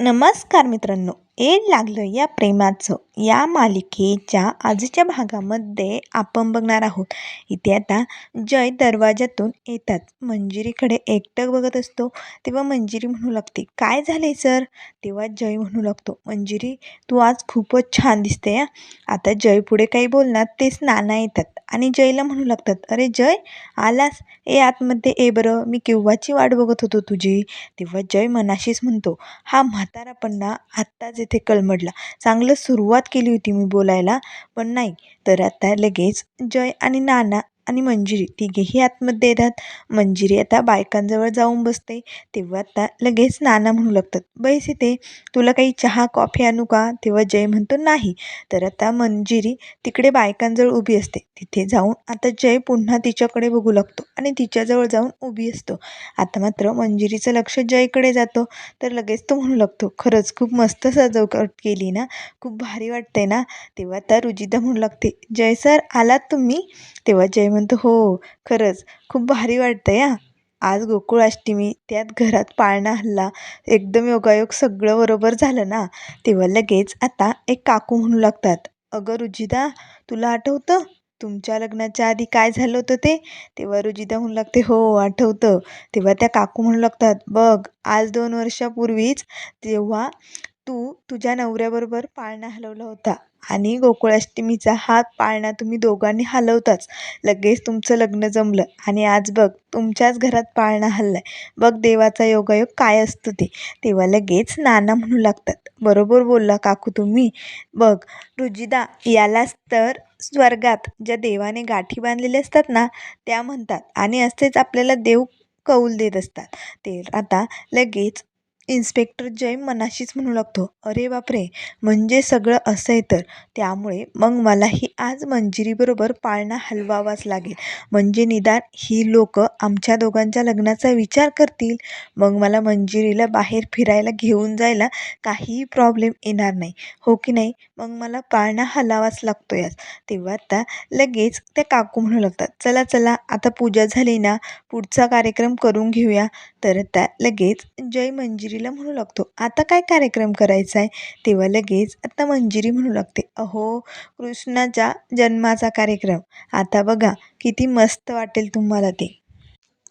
नमस्कार मित्रांनो. येड लागलं या प्रेमाचं. या मालिकेच्या आजच्या भागामध्ये आपण बघणार आहोत. इथे आता जय दरवाजातून येतात. मंजिरीकडे एकटक बघत असतो तेव्हा मंजिरी म्हणू लागते काय झाले सर? तेव्हा जय म्हणू लागतो मंजिरी तू आज खूपच छान दिसते या आता जय पुढे काही बोलणार तेच नाना येतात. आणि जयला म्हणू लागतात अरे जय आलास? ए आतमध्ये ए बरं मी केव्हाची वाट बघत होतो तुझी? तेव्हा जय मनाशीच म्हणतो हा म्हातारापणा आत्ताच इथे कळमडला चांगलं सुरुवात केली होती मी बोलायला पण नाही. तर आता लगेच जय आणि नाना आणि मंजिरी. तिघेही आतमध्ये येतात. मंजिरी आता बायकांजवळ जाऊन बसते. तेव्हा आता लगेच नाना म्हणू लागतात बैस इथे तुला काही चहा कॉफी आणू का? तेव्हा जय म्हणतो नाही. तर आता मंजिरी तिकडे बायकांजवळ उभी असते. तिथे जाऊन आता जय पुन्हा तिच्याकडे बघू लागतो आणि तिच्याजवळ जाऊन उभी असतो. आता मात्र मंजिरीचं लक्ष जयकडे जातो. तर लगेच तो म्हणू लागतो खरंच खूप मस्त सजावट केली ना. खूप भारी वाटते ना. तेव्हा आता रुजिता म्हणू लागते जय सर आलात तुम्ही? तेव्हा जय म्हणतो हो खरंच. खूप भारी वाटतं या आज गोकुळाष्टमी त्यात घरात पाळणा हल्ला एकदम योगायोग सगळं बरोबर झालं ना. तेव्हा लगेच आता एक काकू म्हणू लागतात अगं रुजिदा तुला आठवतं? तुमच्या लग्नाच्या आधी काय झालं होतं ते? तेव्हा रुजिदा म्हणू लागते हो आठवतं. तेव्हा त्या काकू म्हणू लागतात बघ आज दोन वर्षापूर्वीच जेव्हा तू तुझ्या नवऱ्याबरोबर पाळणा हलवला होता आणि गोकुळाष्टमीचा हा पाळणा तुम्ही दोघांनी हलवताच. लगेच तुमचं लग्न जमलं आणि आज बघ तुमच्याच घरात पाळणा हल्लाय. बघ देवाचा योगायोग काय असतं ते. तेव्हा लगेच नाना म्हणू लागतात. बरोबर बोलला काकू तुम्ही. बघ रुजिदा यालाच तर स्वर्गात ज्या देवाने गाठी बांधलेल्या असतात ना त्या म्हणतात आणि असेच आपल्याला देव कौल देत असतात. ते आता लगेच इन्स्पेक्टर जय मनाशीच म्हणू लागतो अरे बापरे म्हणजे सगळं असं आहे तर? त्यामुळे मग मलाही आज मंजिरीबरोबर पाळणा हलवावाच लागेल. म्हणजे निदान ही लोक आमच्या दोघांच्या लग्नाचा विचार करतील. मग मला मंजिरीला बाहेर फिरायला घेऊन जायला काहीही प्रॉब्लेम येणार नाही. हो की नाही? मग मला पाळणा हलावाच लागतो याच तेव्हा आता लगेच त्या काकू म्हणू लागतात चला चला आता पूजा झाली ना पुढचा कार्यक्रम करून घेऊया. तर त्या लगेच जय मंजिरीला म्हणू लागतो. आता काय कार्यक्रम करायचा आहे तेव्हा लगेच आता मंजिरी म्हणू लागते. अहो कृष्णाच्या जन्माचा कार्यक्रम. आता बघा किती मस्त वाटेल तुम्हाला ते.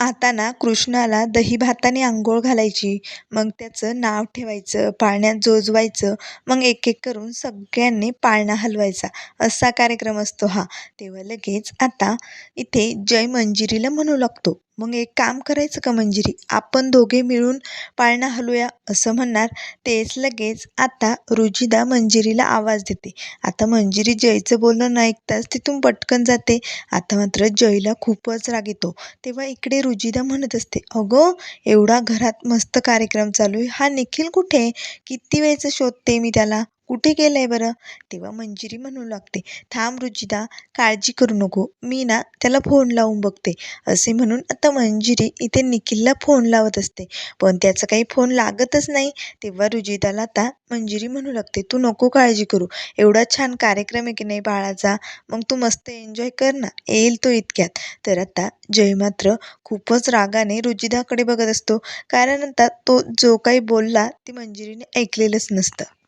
आता ना कृष्णाला दही भाताने आंघोळ घालायची. मग त्याचं नाव ठेवायचं पाळण्यात जोजवायचं. मग एक एक करून सगळ्यांनी पाळणा हलवायचा. असा कार्यक्रम असतो हा. तेव्हा लगेच आता इथे जय मंजिरीला म्हणू लागतो. मग एक काम करायचं का मंजिरी? आपण दोघे मिळून पाळणा हलूया असं म्हणणार. तेच लगेच आता रुजिदा मंजिरीला आवाज देते. आता मंजिरी जयचं बोलणं न ऐकताच तिथून पटकन जाते. आता मात्र जयला खूपच राग येतो. तेव्हा इकडे रुजिदा म्हणत असते अगं एवढा घरात मस्त कार्यक्रम चालू आहे. हा निखिल कुठे किती वेळचं शोधते मी त्याला? कुठे गेलंय बरं? तेव्हा मंजिरी म्हणू लागते. थांब रुजिदा काळजी करू नको. मी ना त्याला फोन लावून बघते. असे म्हणून आता मंजिरी इथे निखिलला फोन लावत असते. पण त्याचा काही फोन लागतच नाही. तेव्हा रुजिदाला आता मंजिरी म्हणू लागते तू नको काळजी करू. एवढा छान कार्यक्रम आहे की नाही बाळाचा? मग तू मस्त एन्जॉय कर ना. येईल तो इतक्यात. तर आता जय मात्र खूपच रागाने रुजिदाकडे बघत असतो. कारण आता तो जो काही बोलला ते मंजिरीने ऐकलेलंच नसतं.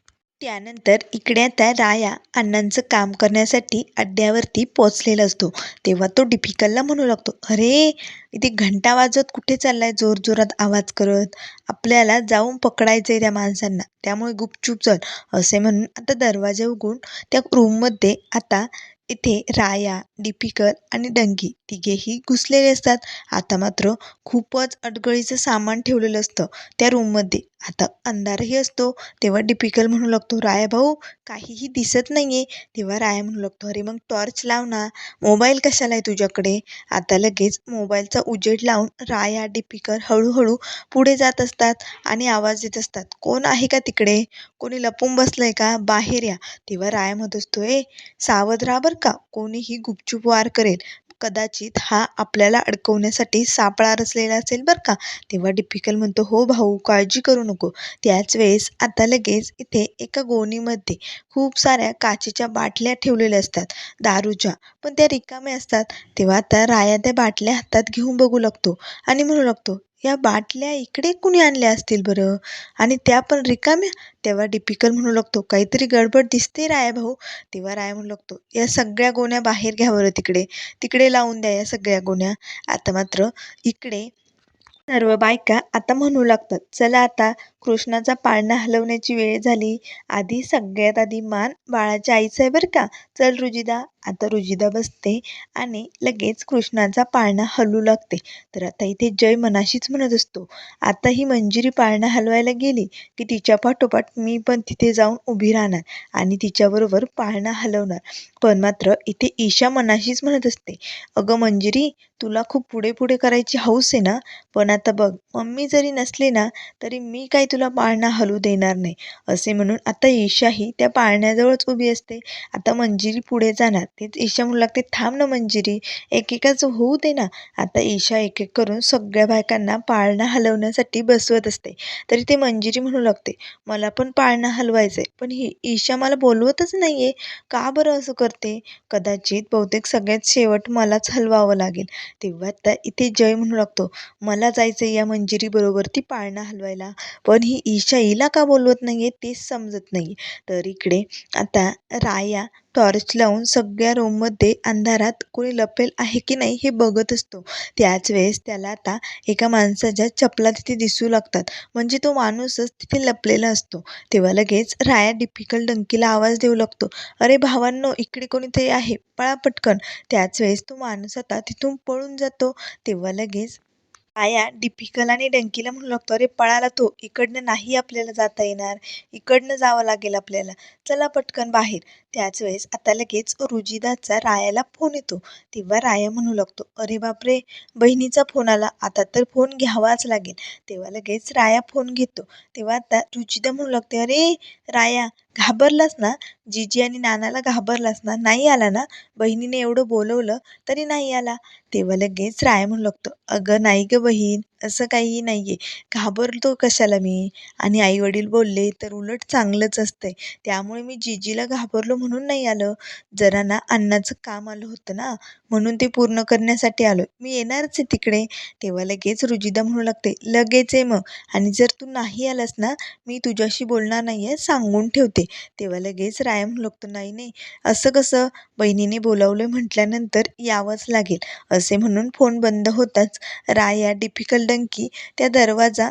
त्यानंतर इकडे आता राया अण्णांचं काम करण्यासाठी अड्ड्यावरती पोचलेला असतो. तेव्हा तो डिफिकलला म्हणू लागतो अरे इथे घंटा वाजत कुठे चाललाय जोरजोरात आवाज करत? आपल्याला जाऊन पकडायचं आहे त्या माणसांना. त्यामुळे गुपचूप चल. असे म्हणून आता दरवाजा उघडून त्या रूममध्ये आता इथे राया डिफिकल आणि डंगी तिघेही घुसलेले असतात. आता मात्र खूपच अडगळीचं सामान ठेवलेलं असतं त्या रूममध्ये आता अंधारही असतो तेव्हा डिपिकल म्हणू लागतो राया भाऊ काहीही दिसत नाही आहे तेव्हा राया म्हणू लागतो अरे मग टॉर्च लाव ना मोबाईल कशाला आहे तुझ्याकडे? आता लगेच मोबाईलचा उजेड लावून राया डिपिकल हळूहळू पुढे जात असतात आणि आवाज देत असतात कोण आहे का तिकडे? कोणी लपून बसलंय का? बाहेर या. तेव्हा राया म्हणत असतो ए सावध राहा बरं का कोणीही गुपचूप वार करेल. कदाचित हा आपल्याला अडकवण्यासाठी सापळा रचलेला असेल बरं का. तेव्हा डिफिकल म्हणतो हो भाऊ काळजी करू नको. त्याच वेळेस आता लगेच इथे एका गोणीमध्ये खूप साऱ्या काचेच्या बाटल्या ठेवलेल्या असतात. दारूच्या. पण त्या रिकाम्या असतात. तेव्हा आता राया त्या बाटल्या हातात घेऊन बघू लागतो आणि म्हणू लागतो या बाटल्या इकडे कुणी आणल्या असतील बरं? आणि त्या पण रिकाम्या? तेव्हा डिपिकल म्हणू लागतो काहीतरी गडबड दिसते राया भाऊ. तेव्हा राया म्हणू लागतो या सगळ्या गोण्या बाहेर घ्या बरं तिकडे. तिकडे लावून द्या या सगळ्या गोण्या. आता मात्र इकडे सर्व बायका आता म्हणू लागतात चला आता कृष्णाचा पाळणा हलवण्याची वेळ झाली. आधी सगळ्यात आधी मान बाळाच्या आईचा आहे बरं का? चल रुजिदा. आता रुजिदा बसते आणि लगेच कृष्णाचा पाळणा हलू लागते. तर आता इथे जय मनाशीच म्हणत असतो. आता ही मंजिरी पाळणा हलवायला गेली की तिच्या पाठोपाठ मी पण तिथे जाऊन उभी राहणार आणि तिच्याबरोबर पाळणा हलवणार. पण मात्र इथे ईशा मनाशीच म्हणत असते. अगं मंजिरी तुला खूप पुढे पुढे करायची हौस आहे ना? पण आता बघ मम्मी जरी नसली ना तरी मी काही तुला पाळणा हलू देणार नाही? असे म्हणून आता ईशाही त्या पाळण्याजवळच उभी असते. आता मंजिरी पुढे जाणार. तेच ईशा म्हणू लागते थांब ना मंजिरी एकेकाचं होऊ दे ना. आता ईशा एक एक करून सगळ्या बायकांना पाळणा हलवण्यासाठी बसवत असते. तरी ते मंजिरी म्हणू लागते मला पण पाळणा हलवायचं आहे पण ही ईशा मला बोलवतच नाही आहे का बरं असं करते? कदाचित बहुतेक सगळ्यात शेवट मलाच हलवावं लागेल. तेव्हा आता इथे जय म्हणू लागतो मला जायचं या मंजिरीबरोबर ती पाळणा हलवायला पण ही ईशा हिला का बोलवत नाही आहे तेच समजत नाही तर इकडे आता राया टॉर्च लावून सगळ्या रूममध्ये अंधारात कोणी लपेल आहे की नाही हे बघत असतो. त्याच वेळेस त्याला आता एका माणसाच्या चपला तिथे दिसू लागतात. म्हणजे तो माणूसच तिथे लपलेला असतो. तेव्हा लगेच राया डिफिकल्ट डंकीला आवाज देऊ लागतो. अरे भावांनो इकडे कोणीतरी आहे. पळा पटकन. त्याच वेळेस तो माणूस आता तिथून पळून जातो. तेव्हा लगेच आया डिफिकल आणि डंकीला म्हणू लागतो अरे पळाला तो. इकडनं नाही आपल्याला जाता येणार. इकडनं जावं लागेल आपल्याला. चला पटकन बाहेर. त्याच वेळेस आता लगेच रुजिदाचा रायाला फोन येतो. तेव्हा राया म्हणू लागतो अरे बापरे बहिणीचा फोन आला आता तर फोन घ्यावाच लागेल. तेव्हा लगेच राया फोन घेतो. तेव्हा आता रुजिदा म्हणू लागते अरे राया घाबरलास ना? जीजी आणि नानाला घाबरलास ना? नाही आला ना? बहिणीने एवढं बोलवलं तरी नाही आला. तेव्हा लगेच राया म्हणू लागतो अगं नाही गं बहीण असं काहीही नाही आहे घाबरतो कशाला मी? आणि आईवडील बोलले तर उलट चांगलंच असतंय. त्यामुळे मी जीजीला घाबरलो म्हणून नाही आलं. जरा ना अन्नाचं काम आलं होतं ना म्हणून ते पूर्ण करण्यासाठी आलो मी येणारच आहे तिकडे. तेव्हा लगेच रुजिदा म्हणू लागते लगेच आहे मग. आणि जर तू नाही आलास ना मी तुझ्याशी बोलणार नाही आहे सांगून ठेवते. तेव्हा लगेच राय म्हणू लागतो नाही नाही. असं कसं? बहिणीने बोलावलं म्हटल्यानंतर यावंच लागेल. असे म्हणून फोन बंद होताच राया डिफिकल्ट डंकी त्या दरवाजा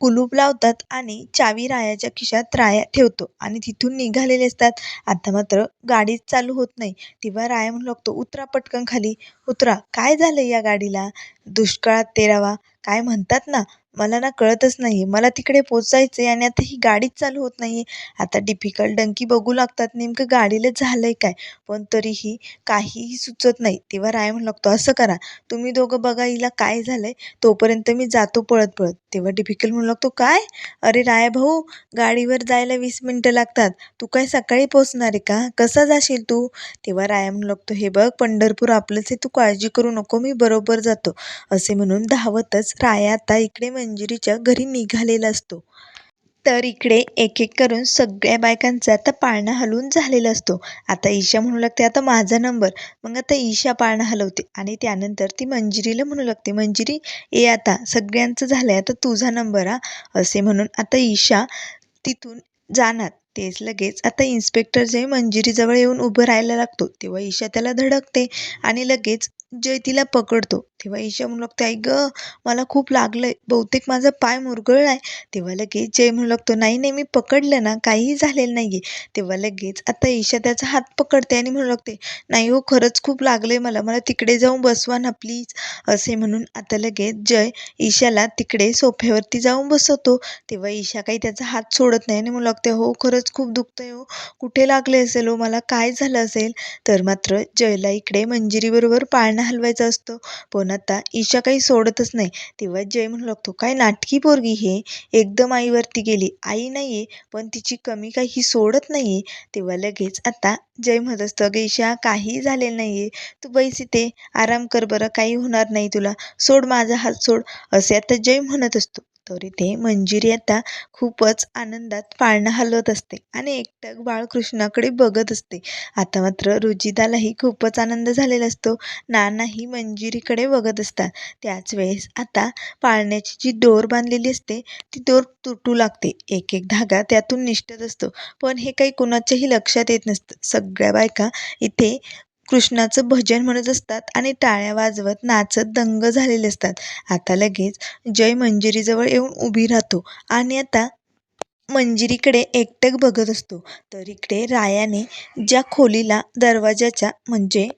कुलूप लावतात आणि चावी रायाच्या खिशात राया ठेवतो. आणि तिथून निघालेले असतात. आता मात्र गाडीच चालू होत नाही. तेव्हा राया म्हणू लागतो उतरा पटकन खाली. उतरा. काय झालं या गाडीला? दुष्काळात तेरावा. काय म्हणतात ना? मला ना कळतच नाही आहे मला तिकडे पोचायचं आहे आणि आता ही गाडीच चालू होत नाही आहे आता डिफिकल्ट डंकी बघू लागतात. नेमकं गाडीला झालं आहे काय? पण तरीही काहीही सुचत नाही. तेव्हा राय म्हणू लागतो असं करा. तुम्ही दोघं बघा हिला काय झालं आहे तोपर्यंत मी जातो पळत पळत तेव्हा डिफिकल्ट म्हणू लागतो काय? अरे राय भाऊ गाडीवर जायला वीस मिनटं लागतात. तू काय सकाळी पोचणार आहे का? कसा जाशील तू? तेव्हा राया म्हणू लागतो हे बघ पंढरपूर आपलंच आहे. तू काळजी करू नको. मी बरोबर जातो. असे म्हणून धावतच राया आता इकडे म्हणजे मंजिरीच्या घरी निघालेला असतो. तर इकडे एक एक करून सगळ्या बायकांचा आता पाळणा हलवून झालेला असतो. आता ईशा म्हणू लागते आता माझा नंबर. मग आता ईशा पाळणा हलवते आणि त्यानंतर ती मंजिरीला म्हणू लागते मंजिरी ए आता सगळ्यांचं झालं आहे आता तुझा नंबर हा. असे म्हणून आता ईशा तिथून जाणार. तेच लगेच आता इन्स्पेक्टर जे मंजिरीजवळ येऊन उभं राहायला लागतो तेव्हा ईशा त्याला धडकते आणि लगेच जय तिला पकडतो. तेव्हा ईशा म्हणू लागते आई गं मला खूप लागलंय. बहुतेक माझा पाय मुरगळला आहे. तेव्हा लगेच जय म्हणू लागतो नाही नाही मी पकडलं ना काहीही झालेलं नाही आहे तेव्हा लगेच आता ईशा त्याचा हात पकडते आणि म्हणू लागते नाही हो खरंच खूप लागलं मला. मला तिकडे जाऊन बसवा ना प्लीज. असे म्हणून आता लगेच जय ईशाला तिकडे सोफ्यावरती जाऊन बसवतो. तेव्हा ईशा काही त्याचा हात सोडत नाही आणि म्हणू लागते हो खरंच खूप दुखतंय हो. कुठे लागले असेल हो? मला काय झालं असेल? तर मात्र जयला इकडे मंजिरीबरोबर पाळणा हलवायचा असतो. पण आता ईशा काही सोडतच नाही. तेव्हा जय म्हणू लागतो काय नाटकी पोरगी हे? एकदम आईवरती गेली. आई नाही आहे पण तिची कमी काही ही सोडत नाही आहे तेव्हा लगेच आता जय म्हणत असतं अगं ईशा काही झालेलं नाही आहे तू बैस इथे. आराम कर बरं. काही होणार नाही तुला. सोड माझा हात सोड. असे आता जय म्हणत असतो. तर इथे मंजिरी आता खूपच आनंदात पाळणा हलवत असते आणि एकटक बाळकृष्णाकडे बघत असते. आता मात्र रुजिदालाही खूपच आनंद झालेला असतो. नानाही मंजिरीकडे बघत असतात. त्याच वेळेस आता पाळण्याची जी दोर बांधलेली असते ती दोर तुटू लागते. एक एक धागा त्यातून निष्ठत असतो. पण हे काही कुणाच्याही लक्षात येत नसतं. सगळ्या बायका इथे कृष्णाचं भजन म्हणत असतात आणि टाळ्या वाजवत नाचत दंग झालेले असतात. आता लगेच जय मंजिरीजवळ येऊन उभी राहतो आणि आता मंजिरीकडे एकटक बघत असतो. तर इकडे रायाने ज्या खोलीला दरवाजाच्या म्हणजे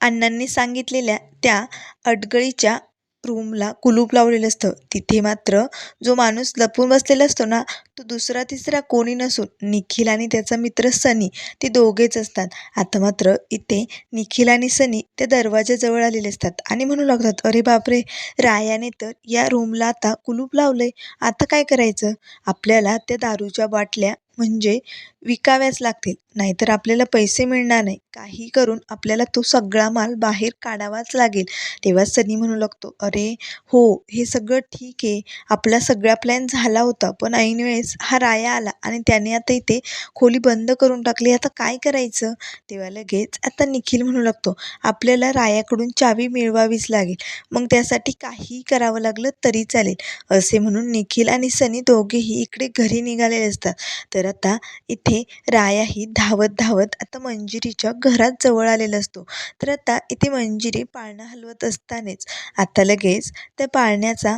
अण्णांनी सांगितलेल्या त्या अडगळीच्या रूमला कुलूप लावलेलं असतं. तिथे मात्र जो माणूस लपून बसलेला असतो ना तो दुसरा तिसरा कोणी नसून निखिल आणि त्याचा मित्र सनी ते दोघेच असतात. आता मात्र इथे निखिल आणि सनी त्या दरवाजाजवळ आलेले असतात आणि म्हणू लागतात अरे बापरे रायाने तर या रूमला आता कुलूप लावलंय. आता काय करायचं? आपल्याला त्या दारूच्या बाटल्या म्हणजे विकाव्याच लागतील. नाहीतर आपल्याला पैसे मिळणार नाही. काही करून आपल्याला तो सगळा माल बाहेर काढावाच लागेल. तेव्हा सनी म्हणू लागतो अरे हो हे सगळं ठीक आहे. आपला सगळा प्लॅन झाला होता पण ऐनवेळेस हा राया आला आणि त्याने आता इथे खोली बंद करून टाकली. आता काय करायचं? तेव्हा लगेच आता निखिल म्हणू लागतो आपल्याला रायाकडून चावी मिळवावीच लागेल. मग त्यासाठी काहीही करावं लागलं तरी चालेल. असे म्हणून निखिल आणि सनी दोघेही इकडे घरी निघालेले असतात. तर आता इथे रायाही धावत धावत आता मंजिरीच्या घरात जवळ आलेला असतो. तर आता इथे मंजिरी पाळणा हलवत असतानाच आता लगेच त्या पाळण्याचा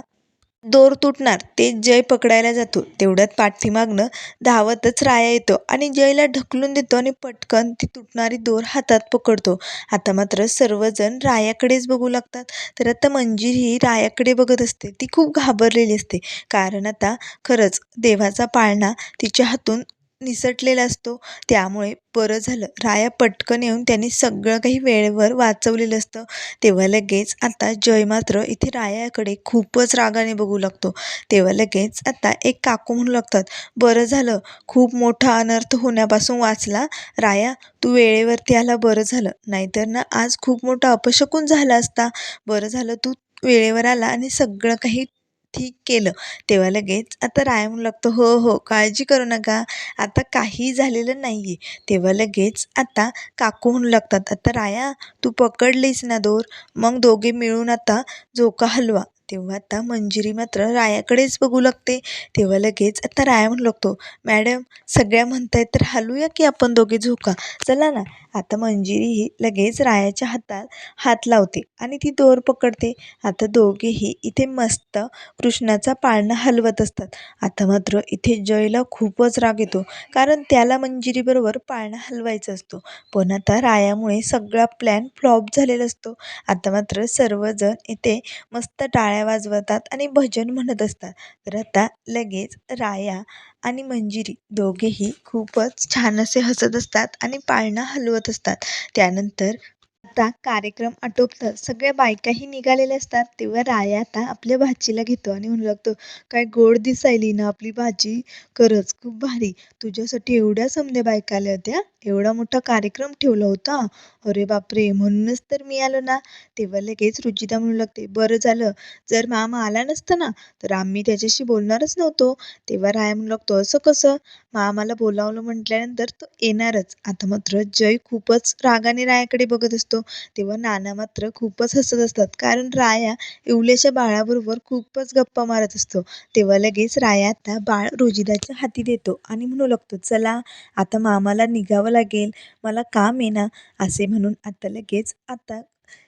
दोर तुटणार ते जय पकडायला जातो. तेवढ्यात पाठीमागनं धावतच राया येतो आणि जयला ढकलून देतो आणि पटकन ती तुटणारी दोर हातात पकडतो. आता मात्र सर्वजण रायाकडेच बघू लागतात. तर आता मंजीर ही रायाकडे बघत असते. ती खूप घाबरलेली असते. कारण आता खरंच देवाचा पाळणा तिच्या हातून निसटलेला असतो. त्यामुळे बरं झालं. राया पटकन येऊन त्यांनी सगळं काही वेळेवर वाचवलेलं असतं. तेव्हा लगेच आता जय मात्र इथे रायाकडे खूपच रागाने बघू लागतो. तेव्हा लगेच आता एक काकू म्हणू लागतात बरं झालं. खूप मोठा अनर्थ होण्यापासून वाचला. राया तू वेळेवरती आला बरं झालं. नाहीतर ना आज खूप मोठा अपशकून झाला असता. बरं झालं तू वेळेवर आला आणि सगळं काही ठीक केलं. तेव्हा लगेच आता राया म्हणू लागतो हो हो काळजी करू नका. आता काही झालेलं नाही आहे तेव्हा लगेच आता काकू म्हणू लागतात आता राया तू पकडलीस ना दोर. मग दोघे मिळून आता झोका हलवा. तेव्हा आता मंजिरी मात्र रायाकडेच बघू लागते. तेव्हा लगेच आता राया म्हणू लागतो मॅडम सगळ्या म्हणतायत तर हलूया की आपण दोघे झोका? चला ना. आता मंजिरी ही लगेच रायाच्या हातात हात लावते आणि ती दोर पकडते. आता दोघेही इथे मस्त कृष्णाचा पाळणा हलवत असतात. आता मात्र इथे जयला खूपच राग येतो कारण त्याला मंजिरीबरोबर पाळणा हलवायचा असतो. पण आता रायामुळे सगळा प्लॅन फ्लॉप झालेला असतो. आता मात्र सर्वजण इथे मस्त टाळ्या वाजवतात आणि भजन म्हणत असतात. तर आता लगेच राया आणि मंजिरी दोघेही खूपच छान असे हसत असतात आणि पाळणा हलवत असतात. त्यानंतर आता कार्यक्रम आटोपतं. सगळ्या बायकाही निघालेल्या असतात. तेव्हा राया आता आपल्या भाचीला घेतो आणि म्हणू लागतो काय गोड दिसायली ना आपली भाजी खरंच खूप भारी. तुझ्यासाठी एवढ्या समध्या बायका आल्या होत्या. एवढा मोठा कार्यक्रम ठेवला होता. अरे बापरे! म्हणूनच तर मी आलो ना. तेव्हा लगेच रुजिता म्हणू लागते बरं झालं. जर मामा आला नसता ना तर आम्ही त्याच्याशी बोलणारच नव्हतो. तेव्हा राया म्हणू लागतो असं कसं? मामाला बोलावलं म्हटल्यानंतर तो येणारच. आता मात्र जय खूपच रागाने रायाकडे बघत असतो. तेव्हा नाना मात्र खूपच हसत असतात. कारण राया इवल्याच्या बाळाबरोबर खूपच गप्पा मारत असतो. तेव्हा लगेच राया आता बाळ रोजिदाच्या हाती देतो आणि म्हणू लागतो चला आता मामाला निघावं लागेल. मला काम आहे ना असे म्हणून आता लगेच आता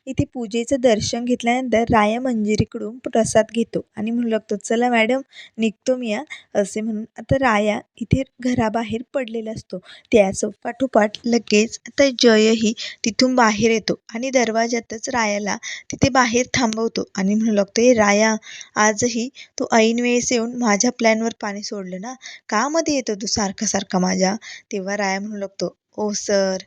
इथे पूजेचं दर्शन घेतल्यानंतर राया मंजिरीकडून प्रसाद घेतो आणि म्हणू लागतो चला मॅडम निघतो मी या असे म्हणून आता राया इथे घराबाहेर पडलेला असतो. त्याच पाठोपाठ लगेच आता जयही तिथून बाहेर येतो आणि दरवाजातच रायाला तिथे बाहेर थांबवतो आणि म्हणू लागतो हे राया आजही तू ऐन वेळेस येऊन माझ्या प्लॅनवर पाणी सोडलं ना? का मध्ये येतो तू सारखा सारखा माझ्या? तेव्हा राया म्हणू लागतो ओ सर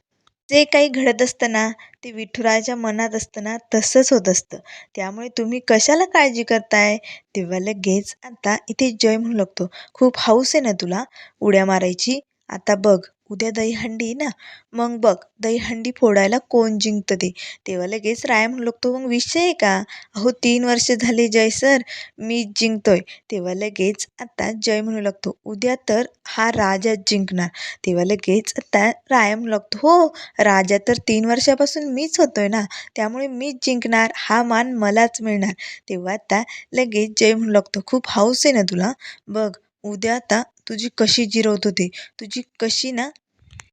जे काही घडत असतं ना ते विठुराच्या मनात असतं ना तसंच होत असतं. त्यामुळे तुम्ही कशाला काळजी करताय? तेव्हा लगेच आता इथे जय म्हणू लागतो. खूप हौस आहे ना तुला? उड्या मारायची? आता बघ. उद्या दहीहंडी ना? मग बघ दहीहंडी फोडायला कोण जिंकतं ते तेव्हा लगेच राया म्हणू लागतो मग विषय आहे का? अहो तीन वर्ष झाले जय सर मीच जिंकतोय. तेव्हा लगेच आता जय म्हणू लागतो उद्या तर हा राजाच जिंकणार. तेव्हा लगेच आता राया म्हणू लागतो हो राजा तर तीन वर्षापासून मीच होतोय ना त्यामुळे मीच जिंकणार हा मान मलाच मिळणार. तेव्हा आता लगेच जय म्हणू लागतो खूप हौस आहे ना तुला? बघ उद्या आता तुझी कशी जिरवतो ते तुझी कशी ना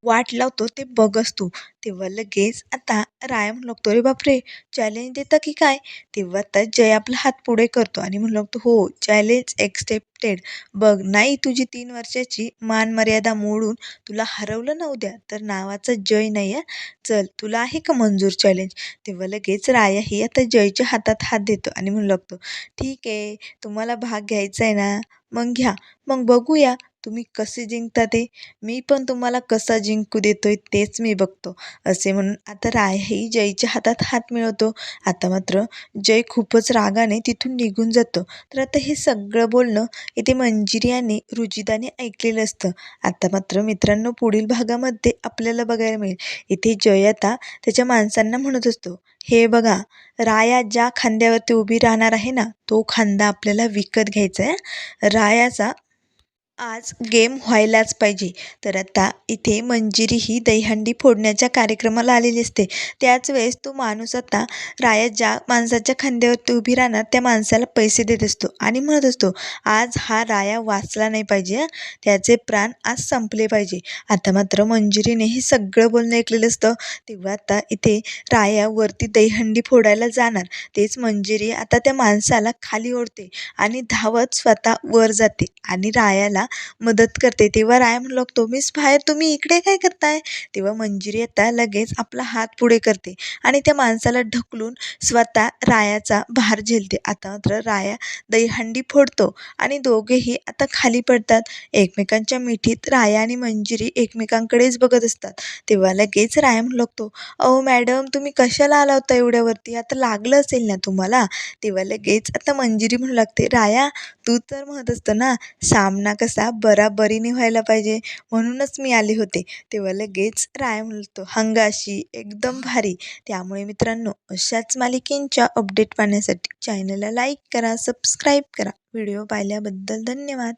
वाट लावतो ते बघ असतो तेव्हा लगेच आता राया म्हणू लागतो अरे बापरे! चॅलेंज देता की काय? तेव्हा आता जय आपला हात पुढे करतो आणि म्हणू लागतो हो चॅलेंज एक्सेप्टेड बघ नाही तुझी तीन वर्षाची मान मर्यादा मोडून तुला हरवलं ना उद्या तर नावाचा जय नाही आहे चल तुला आहे का मंजूर चॅलेंज तेव्हा लगेच रायाही आता जयच्या हातात हात देतो आणि म्हणू लागतो ठीक आहे तुम्हाला भाग घ्यायचा आहे ना? मग घ्या. मग बघूया. तुम्ही कसे जिंकता ते? मी पण तुम्हाला कसा जिंकू देतोय तेच मी बघतो. असे म्हणून आता रायही जयच्या हातात हात मिळवतो. आता मात्र जय खूपच रागाने तिथून निघून जातो. तर आता हे सगळं बोलणं इथे मंजिरी आणि रुजिदाने ऐकलेलं असतं. आता मात्र मित्रांनो पुढील भागामध्ये आपल्याला बघायला मिळेल. इथे जय आता त्याच्या माणसांना म्हणत असतो हे बघा राया ज्या खांद्यावरती उभी राहणार आहे ना तो खांदा आपल्याला विकत घ्यायचा आहे रायाचा आज गेम व्हायलाच पाहिजे. तर आता इथे मंजिरी ही दहीहंडी फोडण्याच्या कार्यक्रमाला आलेली असते. त्याच वेळेस तो माणूस आता राया ज्या माणसाच्या खांद्यावरती उभी राहणार त्या माणसाला पैसे देत असतो आणि म्हणत असतो आज हा राया वाचला नाही पाहिजे त्याचे प्राण आज संपले पाहिजे. आता मात्र मंजिरीने हे सगळं बोलणं ऐकलेलं असतं. तेव्हा आता इथे राया वरती दहीहंडी फोडायला जाणार. तेच मंजिरी आता त्या माणसाला खाली ओढते आणि धावत स्वतः वर जाते आणि रायाला मदत करते. तेव्हा राय म्हणू लागतो मीच बाहेर तुम्ही इकडे काय करताय? तेव्हा मंजिरी आता लगेच आपला हात पुढे करते आणि त्या माणसाला ढकलून स्वतः रायाचा भार झेलते. आता मात्र राया दहीहंडी फोडतो आणि दोघेही आता खाली पडतात. एकमेकांच्या मिठीत राया आणि मंजिरी एकमेकांकडेच बघत असतात. तेव्हा लगेच राय म्हणू लागतो अहो मॅडम तुम्ही कशाला आला होता एवढ्यावरती? आता लागलं असेल ना तुम्हाला? तेव्हा लगेच आता मंजिरी म्हणू लागते राया तू तर म्हणत असतं ना सामना कसा बराबरीने व्हायला पाहिजे. म्हणूनच मी आले होते. तेव्हा लगेच राय म्हणतो हंगाशी एकदम भारी. त्यामुळे मित्रांनो अशाच मालिकेंच्या अपडेट पाहण्यासाठी चॅनलला लाईक करा सबस्क्राईब करा. व्हिडिओ पाहिल्याबद्दल धन्यवाद.